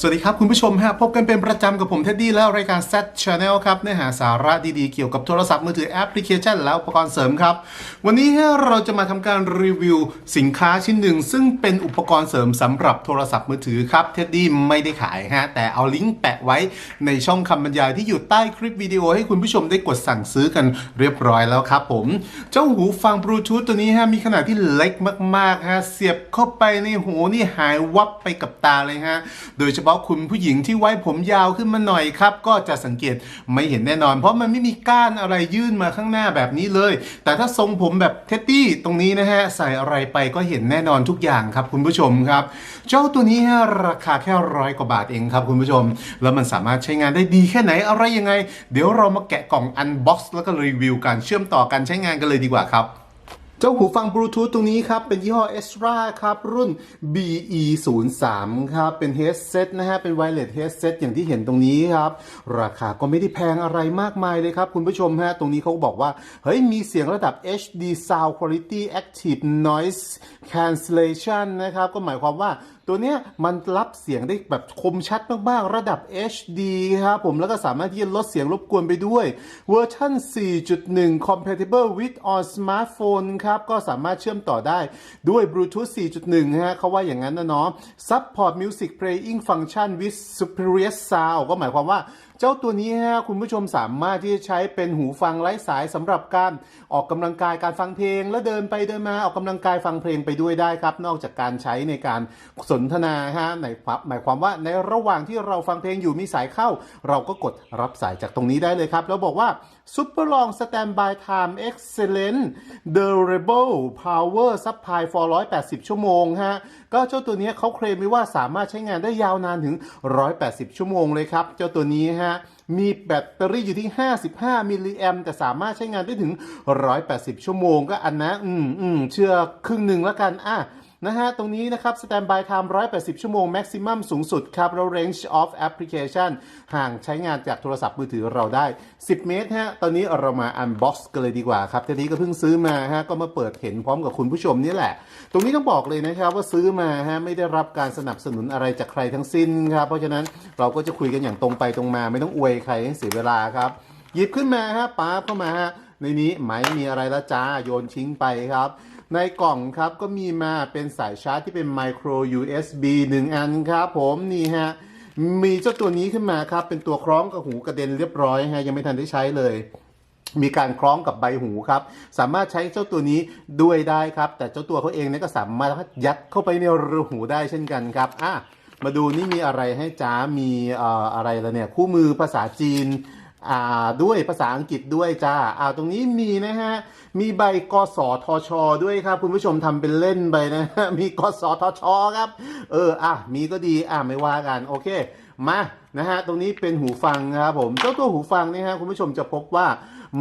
สวัสดีครับคุณผู้ชมฮะพบกันเป็นประจำกับผมเท็ดดี้แล้วรายการ Z Channel ครับเนื้อหาสาระดีๆ เกี่ยวกับโทรศัพท์มือถือแอปพลิเคชัน และอุปกรณ์เสริมครับ วันนี้เราจะมาทำการรีวิวสินค้าชิ้นหนึ่ง ซึ่งเป็นอุปกรณ์เสริมสำหรับโทรศัพท์มือถือครับเท็ดดี้ไม่ได้ขายฮะแต่เอาลิงก์แปะไว้ในช่องคำบรรยายที่อยู่ใต้คลิปวิดีโอให้คุณผู้ชมได้กดสั่งซื้อกันเรียบร้อยแล้วครับผมเจ้าหูฟังบลูทูธตัวนี้ฮะมีขนาดที่เล็กมากๆฮะเสียบเข้าไปในหูนี่หายวับไปกับตาเลยฮะโดยเฉพาะคุณผู้หญิงที่ไว้ผมยาวขึ้นมาหน่อยครับ ก็จะสังเกตไม่เห็นแน่นอน เพราะมันไม่มีก้านอะไรยื่นมาข้างหน้าแบบนี้เลย แต่ถ้าทรงผมแบบเท็ดดี้ตรงนี้นะฮะใส่อะไรไปก็เห็นแน่นอนทุกอย่างครับคุณผู้ชมครับ เจ้าตัวนี้ฮะราคาแค่ร้อยกว่าบาทเองครับคุณผู้ชม แล้วมันสามารถใช้งานได้ดีแค่ไหนอะไรยังไง เดี๋ยวเรามาแกะกล่องอันบ็อกซ์แล้วก็รีวิวการเชื่อมต่อการใช้งานกันเลยดีกว่าครับ จ้าหูฟังบลูทูธตรงนี้ครับ เป็นยี่ห้อ Esra ครับ รุ่น BE03 ครับ เป็นเฮดเซตนะฮะ เป็นไวเลสเฮดเซตอย่างที่เห็นตรงนี้ครับ ราคาก็ไม่ได้แพงอะไรมากมายเลยครับ คุณผู้ชมฮะ ตรงนี้เขาบอกว่า เฮ้ย มีเสียงระดับ HD Sound Quality Active Noise Cancellation นะครับ ก็หมายความว่าตัวเนี้ยมันรับเสียงได้แบบคมชัดมากๆ ระดับ HD ครับผมแล้วก็สามารถที่จะลดเสียงรบกวนไปด้วยเวอร์ชัน4.1 compatible with all smartphone ครับ ก็สามารถเชื่อมต่อได้ด้วย Bluetooth 4.1 ฮะเขาว่าอย่างนั้นนะเนาะ support music playing function with superior sound ก็หมายความว่าเจ้าตัวนี้ฮะคุณผู้ชมสามารถที่จะใช้เป็นหูฟังไร้สายสำหรับการออกกำลังกายการฟังเพลง แล้วเดินไปเดินมาออกกำลังกายฟังเพลงไปด้วยได้ครับ นอกจากการใช้ในการสนทนาฮะในครับหมายความว่าในระหว่างที่เราฟังเพลงอยู่มีสายเข้า เราก็กดรับสายจากตรงนี้ได้เลยครับ แล้วบอกว่า Super Long Standby Time Excellent Durable Power Supply for 180 ชั่วโมงฮะ ก็เจ้าตัวนี้เขาเคลมไว้ว่าสามารถใช้งานได้ยาวนานถึง 180 ชั่วโมงเลยครับ เจ้าตัวนี้ฮะมีแบตเตอรี่อยู่ที่ 55 มิลลิแอมแต่สามารถใช้งานได้ถึง 180 ชั่วโมงก็อันนะ อืมอืมเชื่อครึ่งหนึ่งแล้วกันอะ นะฮะ ตรงนี้นะครับ Standby Time 180 ชั่วโมง Maximum สูงสุดครับ แล้ว Range of Application ห่างใช้งานจากโทรศัพท์มือถือเราได้ 10 เมตรฮะ ตอนนี้เรามา Unbox กันเลยดีกว่าครับทีนี้ก็เพิ่งซื้อมาฮะ ก็มาเปิดเห็นพร้อมกับคุณผู้ชมนี่แหละ ตรงนี้ต้องบอกเลยนะครับว่าซื้อมาฮะ ไม่ได้รับการสนับสนุนอะไรจากใครทั้งสิ้นครับ เพราะฉะนั้นเราก็จะคุยกันอย่างตรงไปตรงมา ไม่ต้องอวยใครให้เสียเวลาครับ หยิบขึ้นมาฮะป๊าบเข้ามาฮะในนี้ไม่มีอะไรละจ้าโยนทิ้งไปครับ ในกล่องครับก็มีมาเป็นสายชาร์จที่เป็น micro USB 1 อันครับผมนี่ฮะ มีเจ้าตัวนี้ขึ้นมาครับ เป็นตัวคล้องกับหูกระเด็นเรียบร้อยฮะ ยังไม่ทันได้ใช้เลยมีการคล้องกับใบหูครับ สามารถใช้เจ้าตัวนี้ด้วยได้ครับ แต่เจ้าตัวเขาเองเนี่ยก็สามารถยัดเข้าไปในรูหูได้เช่นกันครับอะมาดูนี่มีอะไรให้จ้ามีอ่ออะไรละเนี่ย คู่มือภาษาจีน ด้วยภาษาอังกฤษด้วยจ้าอ่าตรงนี้มีนะฮะ มีใบกสทช ด้วยครับ คุณผู้ชมทำเป็นเล่นไปนะฮะมีกสทช ครับ เออ อะ มีก็ดี อะ ไม่ว่ากัน โอเค มานะฮะตรงนี้เป็นหูฟังนะครับผมเจ้าตัวหูฟังนี่ฮะคุณผู้ชมจะพบว่า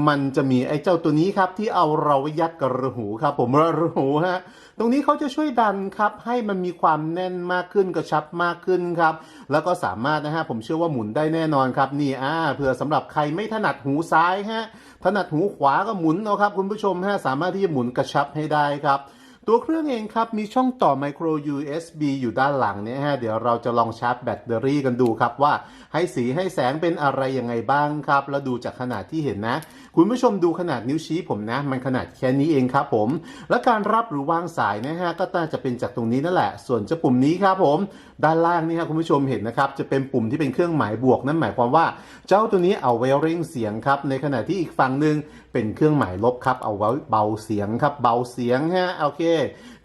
มันจะมีไอ้เจ้าตัวนี้ครับที่เอาเราไว้ยัดกรูหูครับผมรูหูฮะตรงนี้เขาจะช่วยดันครับให้มันมีความแน่นมากขึ้นกระชับมากขึ้นครับแล้วก็สามารถนะฮะผมเชื่อว่าหมุนได้แน่นอนครับนี่อ่าเผื่อสำหรับใครไม่ถนัดหูซ้ายฮะถนัดหูขวาก็หมุนเอาครับคุณผู้ชมฮะสามารถที่จะหมุนกระชับให้ได้ครับ ตัวเครื่องเองครับ มีช่องต่อ micro USB อยู่ด้านหลังเนี่ยฮะเดี๋ยวเราจะลองชาร์จแบตเตอรี่กันดูครับว่าให้สีให้แสงเป็นอะไรยังไงบ้างครับ แล้วดูจากขนาดที่เห็นนะ คุณผู้ชมดูขนาดนิ้วชี้ผมนะ มันขนาดแค่นี้เองครับผม และการรับหรือวางสายนะฮะก็น่าจะเป็นจากตรงนี้นั่นแหละ ส่วนเจ้าปุ่มนี้ครับผม ด้านล่างนี่ครับคุณผู้ชมเห็นนะครับจะเป็นปุ่มที่เป็นเครื่องหมายบวกนั่นหมายความว่า เจ้าตัวนี้เอาไว้เร่งเสียงครับในขณะที่อีกฝั่งหนึ่งเป็นเครื่องหมายลบครับเอาไว้เบาเสียงครับเบาเสียงฮะโอเค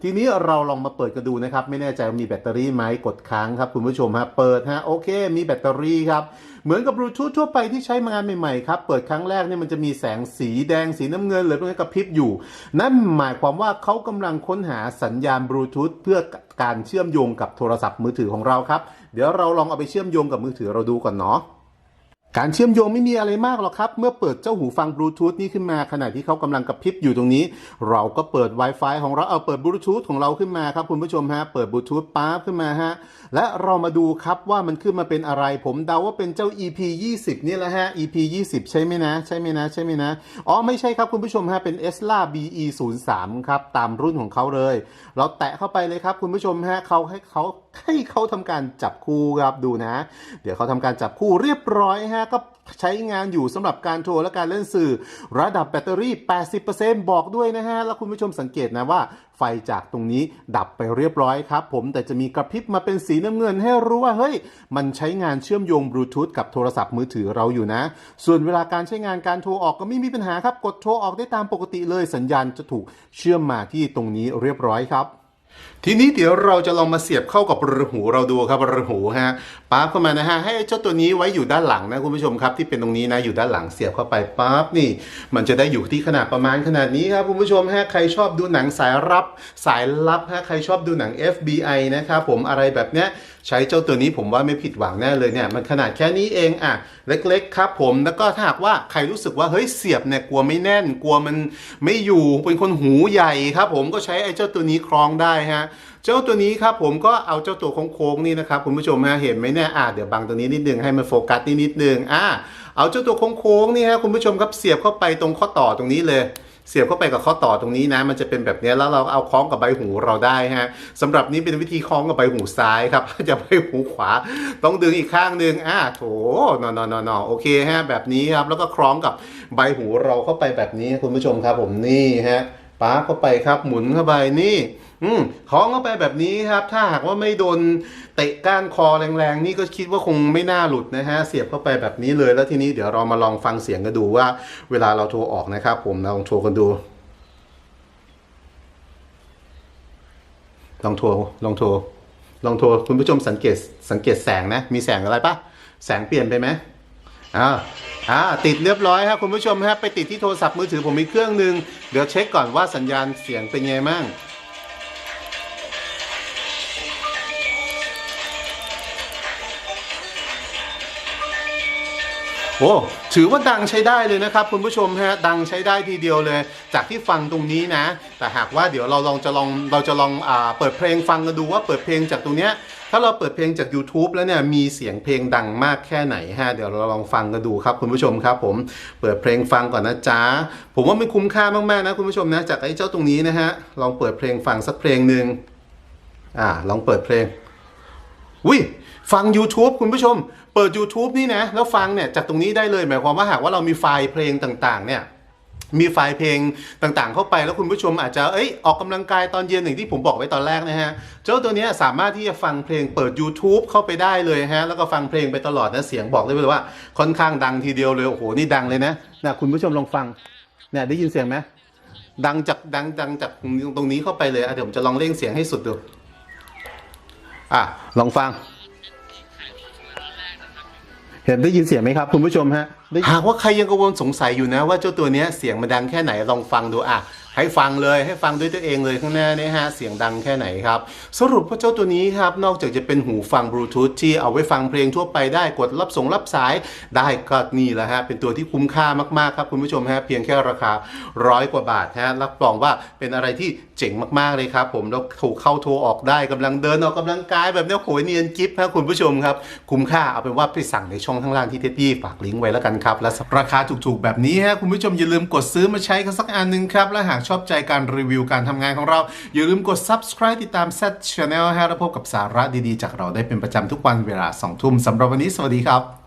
ทีนี้เราลองมาเปิดกันดูนะครับ ไม่แน่ใจว่ามีแบตเตอรี่ไหมกดค้างครับคุณผู้ชมฮะเปิดฮะโอเค มีแบตเตอรี่ครับเหมือนกับบลูทูธทั่วไปที่ใช้มางานใหม่ๆครับ เปิดครั้งแรกเนี่ยมันจะมีแสงสีแดงสีน้ำเงินหรือพวกนี้กระพริบอยู่ นั่นหมายความว่าเขากำลังค้นหาสัญญาณบลูทูธเพื่อการเชื่อมโยงกับโทรศัพท์มือถือของเราครับ เดี๋ยวเราลองเอาไปเชื่อมโยงกับมือถือเราดูก่อนเนาะ การเชื่อมโยงไม่มีอะไรมากหรอกครับ เมื่อเปิดเจ้าหูฟังบลูทูธนี้ขึ้นมาขณะที่เขากำลังกระพริบอยู่ตรงนี้ เราก็เปิด Wi-Fi ของเราเอาเปิดบลูทูธของเราขึ้นมาครับคุณผู้ชมฮะเปิดบลูทูธป๊าบขึ้นมาฮะและเรามาดูครับว่ามันขึ้นมาเป็นอะไร ผมเดาว่าเป็นเจ้า EP 20นี่แหละฮะ EP 20 ใช่ไหมนะ ใช่ไหมนะ ใช่ไหมนะอ๋อไม่ใช่ครับคุณผู้ชมฮะเป็น e s l a BE 0 3ครับตามรุ่นของเขาเลย เราแตะเข้าไปเลยครับคุณผู้ชมฮะเขาให้เขา ให้เขาทำการจับคู่ครับดูนะ เดี๋ยวเขาทำการจับคู่เรียบร้อยฮะก็ใช้งานอยู่สำหรับการโทรและการเล่นสื่อ ระดับแบตเตอรี่ 80%บอกด้วยนะฮะ แล้วคุณผู้ชมสังเกตนะว่าไฟจากตรงนี้ดับไปเรียบร้อยครับ ผมแต่จะมีกระพริบมาเป็นสีน้ำเงินให้รู้ว่า เฮ้ย มันใช้งานเชื่อมโยงบลูทูธกับโทรศัพท์มือถือเราอยู่นะ ส่วนเวลาการใช้งานการโทรออกก็ไม่มีปัญหาครับ กดโทรออกได้ตามปกติเลยสัญญาณจะถูกเชื่อมมาที่ตรงนี้เรียบร้อยครับ ทีนี้เดี๋ยวเราจะลองมาเสียบเข้ากับรูหูเราดูครับรูหูฮะปั๊บเข้ามานะฮะให้เจ้าตัวนี้ไว้อยู่ด้านหลังนะคุณผู้ชมครับที่เป็นตรงนี้นะอยู่ด้านหลังเสียบเข้าไปปั๊บนี่ มันจะได้อยู่ที่ขนาดประมาณขนาดนี้ครับคุณผู้ชมฮะใครชอบดูหนังสายรับ สายลับฮะใครชอบดูหนัง FBI นะครับผมอะไรแบบเนี้ยใช้เจ้าตัวนี้ผมว่าไม่ผิดหวังแน่เลยเนี่ยมันขนาดแค่นี้เองอะเล็กๆครับผมแล้วก็ถ้าหากว่าใครรู้สึกว่าเฮ้ยเสียบเนี่ยกลัวไม่แน่น กลัวมันไม่อยู่เป็นคนหูใหญ่ครับ ผมก็ใช้ไอ้เจ้าตัวนี้คล้องได้ฮะเจ้าตัวนี้ครับผมก็เอาเจ้าตัวโค้งๆนี่นะครับคุณผู้ชมฮะเห็นไหมเนี่ยอ่าเดี๋ยวบังตรงนี้นิดนึงให้มันโฟกัสนิดนิดนึงอ่าเอาเจ้าตัวโค้งๆนี่ฮะคุณผู้ชมครับเสียบเข้าไปตรงข้อต่อตรงนี้เลย เสียบเข้าไปกับข้อต่อตรงนี้นะ มันจะเป็นแบบนี้แล้วเราเอาคล้องกับใบหูเราได้ฮะสำหรับนี้เป็นวิธีคล้องกับใบหูซ้ายครับจะใบหูขวา ต้องดึงอีกข้างหนึ่งอ่าโถนอนนอนโอเคฮะแบบนี้ครับแล้วก็คล้องกับใบหูเราเข้าไปแบบนี้คุณผู้ชมครับผมนี่ฮะ ปาเข้าไปครับ หมุนเข้าไปนี่ อืมคล้องเข้าไปแบบนี้ครับ ถ้าหากว่าไม่โดนเตะก้านคอแรงๆ นี่ก็คิดว่าคงไม่น่าหลุดนะฮะ เสียบเข้าไปแบบนี้เลย แล้วทีนี้เดี๋ยวเรามาลองฟังเสียงกันดูว่า เวลาเราโทรออกนะครับ ผมลองโทรกันดู ลองโทรลองโทรลองโทรคุณผู้ชมสังเกตสังเกตแสงนะ มีแสงอะไรปะแสงเปลี่ยนไปไหม อ่าอ่าติดเรียบร้อยครับคุณผู้ชมฮะไปติดที่โทรศัพท์มือถือผมมีเครื่องหนึ่งเดี๋ยวเช็คก่อนว่าสัญญาณเสียงเป็นไงมั่งโอ้ถือว่าดังใช้ได้เลยนะครับ คุณผู้ชมฮะดังใช้ได้ทีเดียวเลย จากที่ฟังตรงนี้นะ แต่หากว่าเดี๋ยวเราลองจะลองเราจะลองอ่าเปิดเพลงฟังกันดูว่าเปิดเพลงจากตรงเนี้ย ถ้าเราเปิดเพลงจาก YouTube แล้วเนี่ยมีเสียงเพลงดังมากแค่ไหนฮะเดี๋ยวเราลองฟังกันดูครับคุณผู้ชมครับผมเปิดเพลงฟังก่อนนะจ๊ะผมว่ามันคุ้มค่ามากๆนะคุณผู้ชมนะจากไอ้เจ้าตรงนี้นะฮะลองเปิดเพลงฟังสักเพลงหนึ่งอ่าลองเปิดเพลงวิฟัง YouTube คุณผู้ชม เปิด YouTube นี่นะ แล้วฟังเนี่ยจากตรงนี้ได้เลย หมายความว่าหากว่าเรามีไฟล์เพลงต่างๆเนี่ย มีไฟล์เพลงต่างๆ เข้าไปแล้วคุณผู้ชมอาจจะเอ้ยออกกำลังกายตอนเย็นอย่างที่ผมบอกไว้ตอนแรกนะฮะ เจ้าตัวนี้สามารถที่จะฟังเพลงเปิด YouTube เข้าไปได้เลยฮะ แล้วก็ฟังเพลงไปตลอดนะเสียงบอกได้เลยว่าค่อนข้างดังทีเดียวเลย โอ้โห นี่ดังเลยนะนะคุณผู้ชมลองฟังเนี่ยได้ยินเสียงไหมดังจากดังดังจากตรงนี้เข้าไปเลยอะเดี๋ยวผมจะลองเร่งเสียงให้สุดดูอะลองฟัง เห็นได้ยินเสียงไหมครับ คุณผู้ชมฮะหากว่าใครยังกังวลสงสัยอยู่นะว่าเจ้าตัวเนี้ยเสียงมันดังแค่ไหนลองฟังดูอะ ให้ฟังเลยให้ฟังด้วยตัวเองเลยข้างหน้านี่ฮะเสียงดังแค่ไหนครับสรุปว่าเจ้าตัวนี้ครับนอกจากจะเป็นหูฟังบลูทูธที่เอาไว้ฟังเพลงทั่วไปได้กดรับส่งรับสายได้ก็นี่แหละฮะเป็นตัวที่คุ้มค่ามากๆครับคุณผู้ชมฮะเพียงแค่ราคาร้อยกว่าบาทฮะรับรองว่าเป็นอะไรที่เจ๋งมากๆเลยครับผมแล้วถูกเข้าโทรออกได้กำลังเดินออกกำลังกายแบบเนี้โหยเนียนจิ๊บฮะคุณผู้ชมครับคุ้มค่าเอาเป็นว่าไปสั่งในช่องข้างล่างที่เท็ดดี้ฝากลิงก์ไว้แล้วกันครับและราคาถูกๆแบบนี้ฮะคุณผู้ชมอย่าลืมกดซื้อมาใช้กันสักอันหนึ่งครับและหากชอบใจการรีวิวการทำงานของเรา อย่าลืมกด subscribe ติดตาม Set Channel ฮะแล้วพบกับสาระดีๆ จากเราได้เป็นประจำทุกวันเวลา 2 ทุ่มสำหรับวันนี้สวัสดีครับ